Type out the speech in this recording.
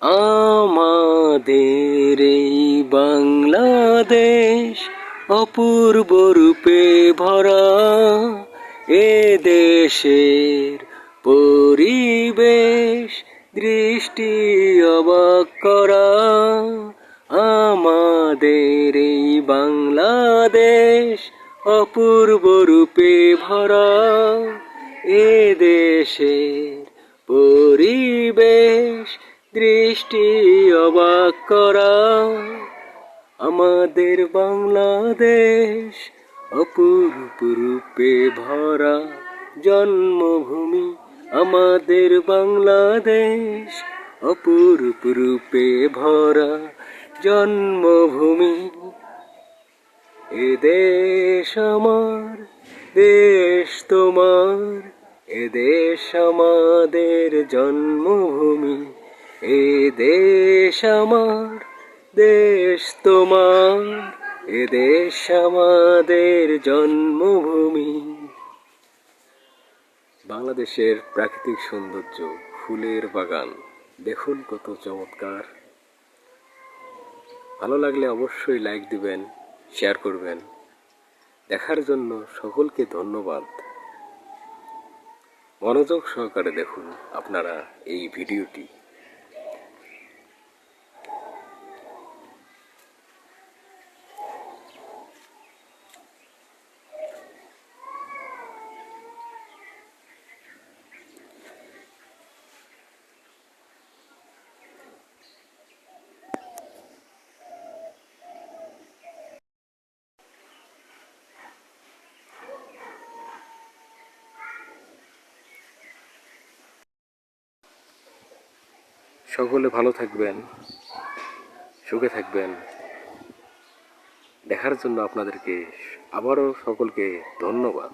আমাদের এই বাংলাদেশ অপূর্ব রূপে ভরা এ দেশের পরিবেশ, দৃষ্টি অবাক করা আমাদের এই বাংলাদেশ অপূর্ব রূপে ভরা এ দেশের পরিবেশ দৃষ্টি অবাক করা। আমাদের বাংলাদেশ অপূর্ব রূপে ভরা জন্মভূমি। আমাদের বাংলাদেশ অপূর্ব রূপে ভরা জন্মভূমি। এ দেশ আমার, দেশ তোমার। এ দেশ আমাদের জন্মভূমি। এ দেশ আমার, দেশ তোমার, এ দেশ আমাদের জন্মভূমি। বাংলাদেশের প্রাকৃতিক সৌন্দর্য, ফুলের বাগান, দেখুন কত চমৎকার। ভালো লাগলে অবশ্যই লাইক দিবেন শেয়ার করবেন। দেখার জন্য সকলকে ধন্যবাদ। মনোযোগ সহকারে দেখুন আপনারা এই ভিডিওটি। সকলে ভালো থাকবেন সুখে থাকবেন। দেখার জন্য আপনাদেরকে আবারও সকলকে ধন্যবাদ।